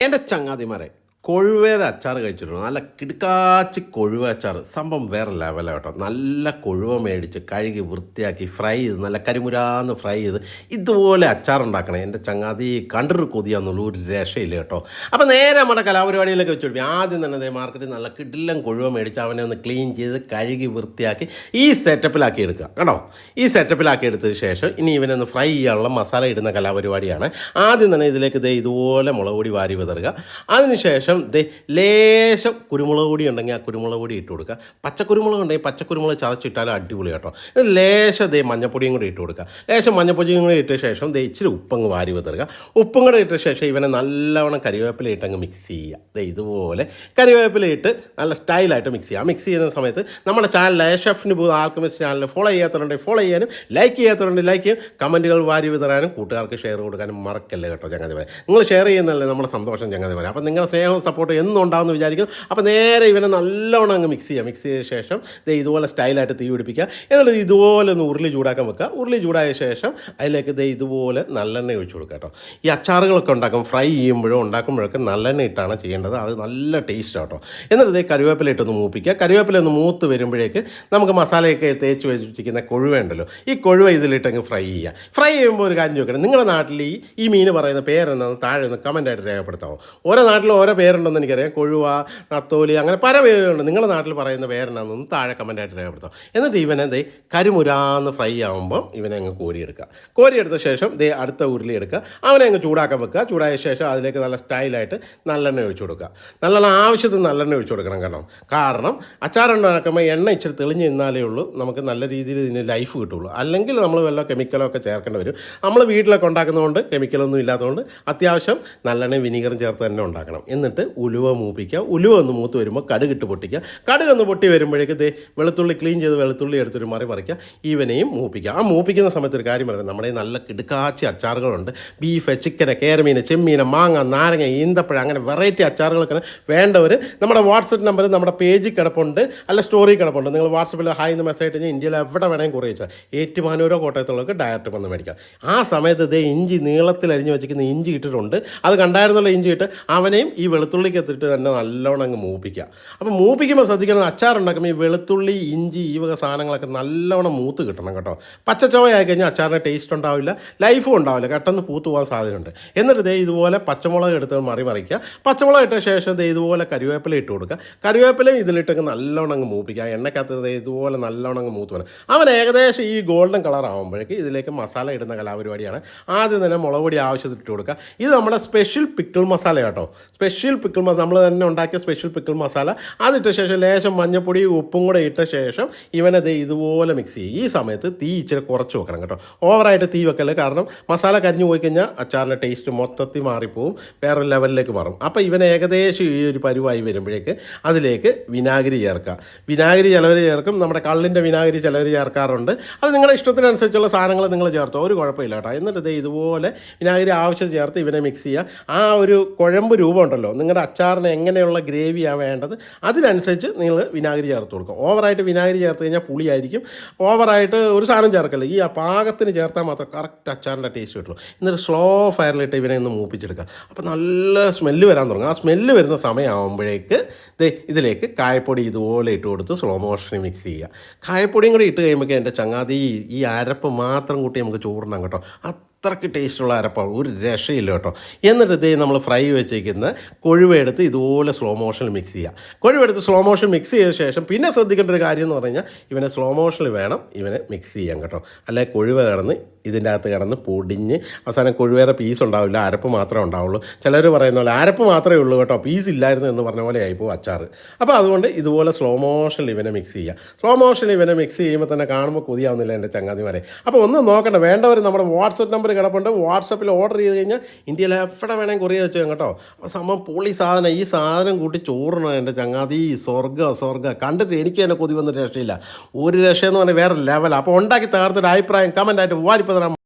എന്റെ ചങ്ങാതിമാരെ കൊഴുവേത അച്ചാർ കഴിച്ചിട്ടുണ്ട് നല്ല കിടുക്കാച്ചി കൊഴുവ അച്ചാർ സംഭവം വേറെ ലെവലാണ് കേട്ടോ. നല്ല കൊഴുവ മേടിച്ച് കഴുകി വൃത്തിയാക്കി ഫ്രൈ ചെയ്ത് നല്ല കരിമുരാന്ന് ഫ്രൈ ചെയ്ത് ഇതുപോലെ അച്ചാർ ഉണ്ടാക്കണേ. എന്റെ ചങ്ങാതി കണ്ടൊരു കൊതിയാന്നുള്ളൂ ഒരു രക്ഷയില്ല കേട്ടോ. അപ്പോൾ നേരെ നമ്മുടെ കലാപരിപാടിയിലൊക്കെ വെച്ചു ആദ്യം തന്നെ അതേ മാർക്കറ്റിൽ നല്ല കിടിലം കൊഴുവ മേടിച്ച് അവനെ ഒന്ന് ക്ലീൻ ചെയ്ത് കഴുകി വൃത്തിയാക്കി ഈ സെറ്റപ്പിലാക്കി എടുക്കുക. കേട്ടോ ഈ സെറ്റപ്പിലാക്കി എടുത്തതിന് ശേഷം ഇനി ഇവനൊന്ന് ഫ്രൈ ചെയ്യാനുള്ള മസാല ഇടുന്ന കലാപരിപാടിയാണ്. ആദ്യം തന്നെ ഇതിലേക്ക് ദേ ഇതുപോലെ മുളക് പൊടി വാരി വിതറുക. അതിനുശേഷം ദേ ലേശം കുരുമുളക് പൊടി ഉണ്ടെങ്കിൽ ആ കുരുമുളക് പൊടി ഇട്ട് കൊടുക്കുക. പച്ചക്കുരുമുളക് ഉണ്ടെങ്കിൽ പച്ചക്കുരുമുളക് ചതച്ചിട്ടാലും അടിപൊളി കേട്ടോ. ലേശം ദേ മഞ്ഞപ്പൊടിയും കൂടി ഇട്ട് കൊടുക്കുക. ലേശം മഞ്ഞപ്പൊടിയും കൂടി ഇട്ട ശേഷം ദേ ഇച്ചിരി ഉപ്പങ്ങ് വാരി വിതറുക. ഉപ്പും കൂടെ ഇട്ട ശേഷം ഇവനെ നല്ലവണ്ണം കരിവേപ്പില ഇട്ടങ്ങ് മിക്സ് ചെയ്യുക. ദേ ഇതുപോലെ കരിവേപ്പില ഇട്ട് നല്ല സ്റ്റൈലായിട്ട് മിക്സ് ചെയ്യുക. മിക്സ് ചെയ്യുന്ന സമയത്ത് നമ്മുടെ ചാനൽ ഷെഫിന് പോകുന്ന ആൽക്കമിസ്റ്റ് ചാനൽ ഫോളോ ചെയ്യാത്തവരുണ്ടെങ്കിൽ ഫോളോ ചെയ്യാനും ലൈക്ക് ചെയ്യാത്തവരുണ്ടെങ്കിൽ ലൈക്ക് ചെയ്യും. കമന്റുകൾ വാരി വിതറാനും കൂട്ടുകാർക്ക് ഷെയർ കൊടുക്കാനും മറക്കല്ലേ കേട്ടോ ചങ്ങാതി പറയാം നിങ്ങൾ ഷെയർ ചെയ്യുന്നതല്ലേ നമ്മുടെ സന്തോഷം ചങ്ങാതി പറയാം അപ്പം നിങ്ങളുടെ സ്നേഹവും സപ്പോർട്ട് എന്നും ഉണ്ടാകുമെന്ന് വിചാരിക്കും അപ്പോൾ നേരെ ഇവനെ നല്ലോണം അങ്ങ് മിക്സ് ചെയ്യാം. മിക്സ് ചെയ്ത ശേഷം ദേ ഇതുപോലെ സ്റ്റൈലായിട്ട് തീ പിടിപ്പിക്കുക. എന്നിട്ട് ഇതുപോലെ ഒന്ന് ഉരുളി ചൂടാക്കാൻ വെക്കുക. ഉരുളി ചൂടായ ശേഷം അതിലേക്ക് ദേ ഇതുപോലെ നല്ലെണ്ണ ഒഴിച്ചു കൊടുക്കുക കേട്ടോ. ഈ അച്ചാറുകളൊക്കെ ഉണ്ടാക്കും ഫ്രൈ ചെയ്യുമ്പോഴും ഉണ്ടാക്കുമ്പോഴൊക്കെ നല്ലെണ്ണ ഇട്ടാണ് ചെയ്യേണ്ടത്. അത് നല്ല ടേസ്റ്റ് കേട്ടോ. എന്നിട്ട് ഇതേ കറിവേപ്പില ഇട്ടൊന്ന് മൂപ്പിക്കുക. കറിവേപ്പില ഒന്ന് മൂത്ത് വരുമ്പോഴേക്ക് നമുക്ക് മസാലയൊക്കെ തേച്ച് വെച്ചിരിക്കുന്ന കൊഴുവ ഉണ്ടല്ലോ. ഈ കൊഴുവ ഇതിലിട്ടങ്ങ് ഫ്രൈ ചെയ്യുക. ഫ്രൈ ചെയ്യുമ്പോൾ ഒരു കാര്യം ചോദിക്കണം നിങ്ങളുടെ നാട്ടിൽ ഈ ഈ മീൻ പറയുന്ന പേരെന്താണെന്ന് താഴെ ഒന്ന് കമന്റായിട്ട് രേഖപ്പെടുത്താമോ ഓരോ നാട്ടിലും ഓരോ പേരുണ്ടെന്ന് എനിക്കറിയാം. കൊഴുവ നത്തോലി അങ്ങനെ പല പേരുണ്ട് നിങ്ങളുടെ നാട്ടിൽ പറയുന്ന പേരെന്നാണെന്ന് താഴെ കമന്റായിട്ട് രേഖപ്പെടുത്താം എന്നിട്ട് ഇവനെ ദേ കരിമുരാന്ന് ഫ്രൈ ആകുമ്പോൾ ഇവനെ അങ്ങ് കോരിയെടുക്കുക. കോരിയെടുത്ത ശേഷം ദേ അടുത്ത ഉരുളി എടുക്കുക. അവനെ അങ്ങ് ചൂടാക്കാൻ വെക്കുക. ചൂടായ ശേഷം അതിലേക്ക് നല്ല സ്റ്റൈലായിട്ട് നല്ലെണ്ണ ഒഴിച്ചു കൊടുക്കുക. നല്ലെണ്ണ ആവശ്യത്തിന് നല്ലെണ്ണ ഒഴിച്ചു കൊടുക്കണം കാരണം കാരണം അച്ചാറുണ്ടാക്കുമ്പോൾ എണ്ണ ഇച്ചിരി തെളിഞ്ഞ് നിന്നാലേ ഉള്ളൂ. നമുക്ക് നല്ല രീതിയിൽ ഇതിന് ലൈഫ് കിട്ടുള്ളൂ. അല്ലെങ്കിൽ നമ്മൾ വല്ല കെമിക്കലോ ഒക്കെ ചേർക്കേണ്ടി വരും. നമ്മൾ വീട്ടിലൊക്കെ ഉണ്ടാക്കുന്നതുകൊണ്ട് കെമിക്കലൊന്നും ഇല്ലാത്തതുകൊണ്ട് അത്യാവശ്യം നല്ലെണ്ണയും വിനീഗറും ചേർത്ത് തന്നെ ഉണ്ടാക്കണം. എന്നിട്ട് ഉലുവ മൂപ്പിക്കുക. ഉലുവ ഒന്ന് മൂത്ത് വരുമ്പോൾ കടുകിട്ട് പൊട്ടിക്കുക. കടുക് ഒന്ന് പൊട്ടി വരുമ്പോഴേക്ക് ദേ വെളുത്തുള്ളി ക്ലീൻ ചെയ്ത് വെളുത്തുള്ളി എടുത്തൊരു മറി മറിക്കുക ഇവനെയും മൂപ്പിക്കുക. ആ മൂപ്പിക്കുന്ന സമയത്ത് ഒരു കാര്യം പറയുന്നത് നമ്മുടെ നല്ല കിടുക്കാച്ചി അച്ചാറുകളുണ്ട്. ബീഫ് ചിക്കന് കേരമീൻ ചെമ്മീൻ മാങ്ങ നാരങ്ങ ഈന്തപ്പഴ അങ്ങനെ വെറൈറ്റി അച്ചാറുകളൊക്കെ വേണ്ടവർ നമ്മുടെ വാട്സപ്പ് നമ്പർ നമ്മുടെ പേജിൽ കിടപ്പുണ്ട്. അല്ല സ്റ്റോറി കിടപ്പുണ്ട്. നിങ്ങൾ വാട്സപ്പിൽ ഹായ് എന്ന് മെസ്സേജ് ഇട്ട് ഇന്ത്യയിൽ എവിടെ വേണമെങ്കിൽ കുറേ വെച്ചാൽ ഏറ്റുമാനൂരോ കോട്ടയത്തുള്ളവർക്ക് ഡയറക്റ്റ് വന്ന് മേടിക്കാം. ആ സമയത്ത് ഇതേ ഇഞ്ചി നീളത്തിൽ അരിഞ്ഞ് വെച്ചിരിക്കുന്ന ഇഞ്ചി ഇട്ടിട്ടുണ്ട്. അത് കണ്ടായിരുന്നുള്ള ഇഞ്ചി ഇട്ട്. അവനെയും ഈ വെളുത്തുള്ളിക്ക് എത്തിയിട്ട് തന്നെ നല്ലോണം അങ്ങ് മൂപ്പിക്കുക. അപ്പോൾ മൂപ്പിക്കുമ്പോൾ ശ്രദ്ധിക്കുന്നത് അച്ചാറുണ്ടാക്കുമ്പോൾ ഈ വെളുത്തുള്ളി ഇഞ്ചി ഈ വക സാധനങ്ങളൊക്കെ നല്ലോണം മൂത്ത് കിട്ടണം കേട്ടോ. പച്ചച്ചോവയായി കഴിഞ്ഞാൽ അച്ചാറിന് ടേസ്റ്റ് ഉണ്ടാവില്ല ലൈഫും ഉണ്ടാവില്ല പെട്ടെന്ന് പൂത്ത് പോകാൻ സാധ്യതയുണ്ട്. എന്നിട്ട് ദേ ഇതുപോലെ പച്ചമുളക് എടുത്ത് മറി മറിക്കുക പച്ചമുളക് ഇട്ട ശേഷം ദേ ഇതുപോലെ കരുവേപ്പില ഇട്ട് കൊടുക്കുക. കരുവേപ്പിലയും ഇതിലിട്ടൊക്കെ നല്ലോണം അങ്ങ് മൂപ്പിക്കുക. എണ്ണക്കകത്ത് ദേ ഇതുപോലെ നല്ലോണം അങ്ങ് മൂത്ത് വരണം. അവൻ ഏകദേശം ഈ ഗോൾഡൻ കളർ ആകുമ്പോഴേക്ക് ഇതിലേക്ക് മസാല ഇടുന്ന കലാപരിപാടിയാണ്. ആദ്യം തന്നെ മുളക് പൊടി ആവശ്യത്തിന് ഇട്ട് കൊടുക്കുക. ഇത് നമ്മുടെ സ്പെഷ്യൽ പിക്കിൾ മസാല കേട്ടോ സ്പെഷ്യൽ പിക്കിൾ മസാല നമ്മൾ തന്നെ ഉണ്ടാക്കിയ സ്പെഷ്യൽ പിക്കിൾ മസാല അതിട്ട ശേഷം ലേശം മഞ്ഞപ്പൊടി ഉപ്പും കൂടെ ഇട്ട ശേഷം ഇവനത് ഇതുപോലെ മിക്സ് ചെയ്യും. ഈ സമയത്ത് തീ ഇച്ചിരി കുറച്ച് വെക്കണം കേട്ടോ. ഓവറായിട്ട് തീ വെക്കൽ. കാരണം മസാല കരിഞ്ഞു പോയി കഴിഞ്ഞാൽ അച്ചാറിന്റെ ടേസ്റ്റ് മൊത്തത്തിൽ മാറിപ്പോവും. വേറെ ലെവലിലേക്ക് മാറും. അപ്പോൾ ഇവൻ ഏകദേശം ഈ ഒരു പരുവായി വരുമ്പോഴേക്ക് അതിലേക്ക് വിനാഗിരി ചേർക്കുക. വിനാഗിരി ചിലവർ ചേർക്കും. നമ്മുടെ കള്ളിന്റെ വിനാഗിരി ചിലവർ ചേർക്കാറുണ്ട്. അത് നിങ്ങളുടെ ഇഷ്ടത്തിനനുസരിച്ചുള്ള സാധനങ്ങൾ നിങ്ങൾ ചേർത്തോ. ഒരു കുഴപ്പമില്ല കേട്ടോ. എന്നിട്ട് ഇതേ ഇതുപോലെ വിനാഗിരി ആവശ്യം ചേർത്ത് ഇവനെ മിക്സ് ചെയ്യുക. ആ ഒരു കുഴമ്പ് രൂപം ഉണ്ടല്ലോ. നിങ്ങളുടെ അച്ചാറിന് എങ്ങനെയുള്ള ഗ്രേവിയാണ് വേണ്ടത് അതിനനുസരിച്ച് നിങ്ങൾ വിനാഗിരി ചേർത്ത് കൊടുക്കും. ഓവറായിട്ട് വിനാഗിരി ചേർത്ത് കഴിഞ്ഞാൽ പുളിയായിരിക്കും. ഓവറായിട്ട് ഒരു സാധനം ചേർക്കല്ല? ഈ പാകത്തിന് ചേർത്താൽ മാത്രം കറക്റ്റ് അച്ചാറിന്റെ ടേസ്റ്റ് കിട്ടുള്ളൂ. എന്നിട്ട് സ്ലോ ഫയറിലിട്ട് ഇവനെ ഒന്ന് മൂപ്പിച്ചെടുക്കുക. അപ്പോൾ നല്ല സ്മെല്ല് വരാൻ തുടങ്ങും. ആ സ്മെല്ല് വരുന്ന സമയമാകുമ്പോഴേക്ക് ദേ ഇതിലേക്ക് കായപ്പൊടി ഇതുപോലെ ഇട്ട് കൊടുത്ത് സ്ലോ മോഷനിൽ മിക്സ് ചെയ്യുക. കായപ്പൊടിയും കൂടി ഇട്ട് കഴിയുമ്പോൾ എന്റെ ചങ്ങാതി ഈ അരപ്പ് മാത്രം കൂട്ടി നമുക്ക് ചോറിനാം കേട്ടോ. അത്രയ്ക്ക് ടേസ്റ്റുള്ള അരപ്പാണ്. ഒരു രക്ഷയില്ല കേട്ടോ. എന്നിട്ട് ഇതേ നമ്മൾ ഫ്രൈ വെച്ചേക്കുന്ന കൊഴുവെടുത്ത് ഇതുപോലെ സ്ലോ മോഷനിൽ മിക്സ് ചെയ്യുക കൊഴുവെടുത്ത് സ്ലോ മോഷൻ മിക്സ് ചെയ്ത ശേഷം പിന്നെ ശ്രദ്ധിക്കേണ്ട ഒരു കാര്യം എന്ന് പറഞ്ഞാൽ ഇവനെ സ്ലോ മോഷനിൽ വേണം ഇവനെ മിക്സ് ചെയ്യാൻ കേട്ടോ. അല്ലെ കൊഴുവ കടന്ന് ഇതിന്റെ അകത്ത് കിടന്ന് പൊടിഞ്ഞ് അവസാനം കൊഴുവേറെ പീസ് ഉണ്ടാവില്ല അരപ്പ് മാത്രമേ ഉണ്ടാവുള്ളൂ. ചിലർ പറയുന്ന പോലെ അരപ്പ് മാത്രമേ ഉള്ളൂ കേട്ടോ. പീസ് ഇല്ലായിരുന്നു എന്ന് പറഞ്ഞ പോലെ ആയിപ്പോൾ അച്ചാറ്. അപ്പോൾ അതുകൊണ്ട് ഇതുപോലെ സ്ലോ മോഷനിൽ ഇവനെ മിക്സ് ചെയ്യുക സ്ലോ മോഷനിൽ ഇവനെ മിക്സ് ചെയ്യുമ്പോൾ തന്നെ കാണുമ്പോൾ കൊതിയാവുന്നില്ല എന്റെ ചങ്ങാതിമാരെ. അപ്പോൾ ഒന്ന് നോക്കണ്ട വേണ്ടവർ നമ്മുടെ വാട്സപ്പ് നമ്പർ കിടപ്പുണ്ട്. വാട്സപ്പിൽ ഓർഡർ ചെയ്ത് കഴിഞ്ഞാൽ ഇന്ത്യയിൽ എവിടെ വേണമെങ്കിൽ കൊറിയർ വെച്ചു കേട്ടോ. അപ്പോൾ സംഭവം പൊളി സാധനം ഈ സാധനം കൂട്ടി ചോറിന് എന്റെ ചങ്ങാതി. സ്വർഗ സ്വർഗ. കണ്ടിട്ട് എനിക്ക് തന്നെ കൊതി വന്നിട്ട് രക്ഷയില്ല. ഒരു രക്ഷയെന്ന് പറഞ്ഞാൽ വേറെ ലെവലാണ് അപ്പോൾ ഉണ്ടാക്കി തകർത്തൊരു അഭിപ്രായം കമന്റായിട്ട് വാരിപ്പതരാം